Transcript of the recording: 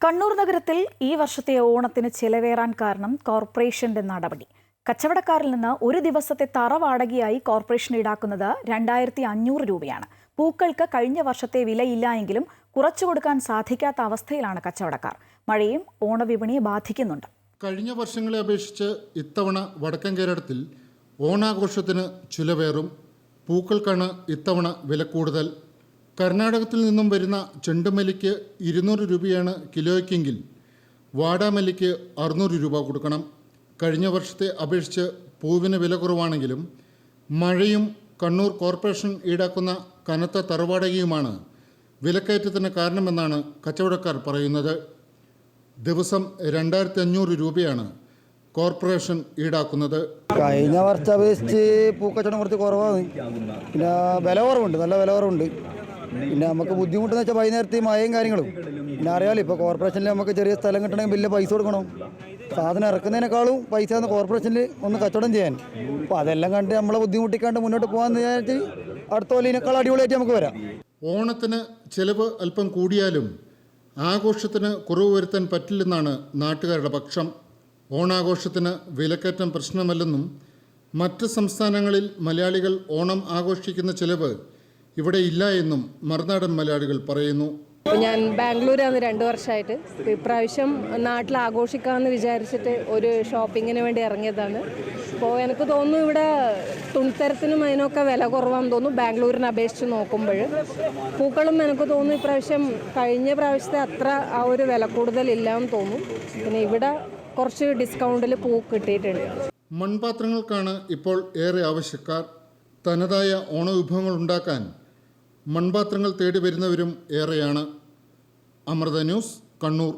കണ്ണൂർ നഗരത്തിൽ ഈ വർഷത്തെ ഓണത്തിന് ചെലവേറാൻ കാരണം കോർപ്പറേഷന്റെ നടപടി. കച്ചവടക്കാരിൽ നിന്ന് ഒരു ദിവസത്തെ തറ വാടകയായി കോർപ്പറേഷൻ ഈടാക്കുന്നത് രണ്ടായിരത്തി അഞ്ഞൂറ് രൂപയാണ്. പൂക്കൾക്ക് കഴിഞ്ഞ വർഷത്തെ വിലയില്ല എങ്കിലും കുറച്ചു കൊടുക്കാൻ സാധിക്കാത്ത അവസ്ഥയിലാണ് കച്ചവടക്കാർ. മഴയും ഓണവിപണിയെ ബാധിക്കുന്നുണ്ട്. കഴിഞ്ഞ വർഷങ്ങളെ അപേക്ഷിച്ച് ഇത്തവണ വടക്കൻ കേരളത്തിൽ ഓണാഘോഷത്തിന് ചിലവേറും പൂക്കൾക്കാണ് ഇത്തവണ വില കൂടുതൽ കർണാടകത്തിൽ നിന്നും വരുന്ന ചെണ്ടുമല്ലിക്ക് ഇരുന്നൂറ് രൂപയാണ് കിലോയ്ക്കെങ്കിൽ വാടാമല്ലിക്ക് അറുന്നൂറ് രൂപ കൊടുക്കണം. കഴിഞ്ഞ വർഷത്തെ അപേക്ഷിച്ച് പൂവിന് വില കുറവാണെങ്കിലും മഴയും കണ്ണൂർ കോർപ്പറേഷൻ ഈടാക്കുന്ന കനത്ത തറവാടകയുമാണ് വിലക്കയറ്റത്തിന് കാരണമെന്നാണ് കച്ചവടക്കാർ പറയുന്നത്. ദിവസം രണ്ടായിരത്തി അഞ്ഞൂറ് രൂപയാണ് കോർപ്പറേഷൻ ഈടാക്കുന്നത്. കഴിഞ്ഞ വർഷം അപേക്ഷിച്ച് പൂക്കച്ചവടം കുറച്ച് കുറവാണ്. പിന്നെ വില കുറവുണ്ട് നല്ല വില കുറവുണ്ട്. പിന്നെ നമുക്ക് ബുദ്ധിമുട്ടെന്ന് വെച്ചാൽ വൈകുന്നേരത്തെ മഴയും കാര്യങ്ങളും. പിന്നെ അറിയാലോ ഇപ്പോൾ കോർപ്പറേഷനിൽ നമുക്ക് ചെറിയ സ്ഥലം കിട്ടണമെങ്കിൽ വലിയ പൈസ കൊടുക്കണം. സാധനം ഇറക്കുന്നതിനേക്കാളും പൈസ ആണ് കോർപ്പറേഷനിൽ ഒന്ന് കച്ചവടം ചെയ്യാൻ. അപ്പോൾ അതെല്ലാം കണ്ട് നമ്മളെ ബുദ്ധിമുട്ടിക്കാണ്ട് മുന്നോട്ട് പോകാമെന്ന് വിചാരിച്ച് അടുത്ത കൊല്ലിനേക്കാൾ അടിപൊളിയായിട്ട് നമുക്ക് വരാം. ഓണത്തിന് ചിലവ് അല്പം കൂടിയാലും ആഘോഷത്തിന് കുറവ് വരുത്താൻ പറ്റില്ലെന്നാണ് നാട്ടുകാരുടെ പക്ഷം. ഓണാഘോഷത്തിന് വിലക്കയറ്റം പ്രശ്നമല്ലെന്നും മറ്റ് സംസ്ഥാനങ്ങളിൽ മലയാളികൾ ഓണം ആഘോഷിക്കുന്ന ചെലവ് ഇവിടെ ഇല്ല എന്നും മറുനാടൻ മലയാളികൾ പറയുന്നു. ഞാൻ ബാംഗ്ലൂരാണ് രണ്ടു വർഷമായിട്ട്. ഇപ്രാവശ്യം നാട്ടിൽ ആഘോഷിക്കാമെന്ന് വിചാരിച്ചിട്ട് ഒരു ഷോപ്പിങ്ങിന് വേണ്ടി ഇറങ്ങിയതാണ്. അപ്പോൾ എനിക്ക് തോന്നുന്നു ഇവിടെ തുണിത്തരത്തിനും അതിനൊക്കെ വില കുറവാണെന്ന് തോന്നുന്നു ബാംഗ്ലൂരിനെ അപേക്ഷിച്ച് നോക്കുമ്പോൾ പൂക്കളും എനിക്ക് തോന്നുന്നു ഇപ്രാവശ്യം കഴിഞ്ഞ പ്രാവശ്യത്തെ അത്ര ആ ഒരു വില കൂടുതലില്ല എന്ന് തോന്നുന്നു. പിന്നെ ഇവിടെ കുറച്ച് ഡിസ്കൗണ്ടിൽ പൂ കിട്ടിയിട്ടുണ്ട്. മൺപാത്രങ്ങൾക്കാണ് ഇപ്പോൾ ഏറെ ആവശ്യക്കാർ. തനതായ ഓണവിഭവങ്ങൾ ഉണ്ടാക്കാൻ മൺപാത്രങ്ങൾ തേടി വരുന്നവരും ഏറെയാണ്. അമൃത ന്യൂസ് കണ്ണൂർ.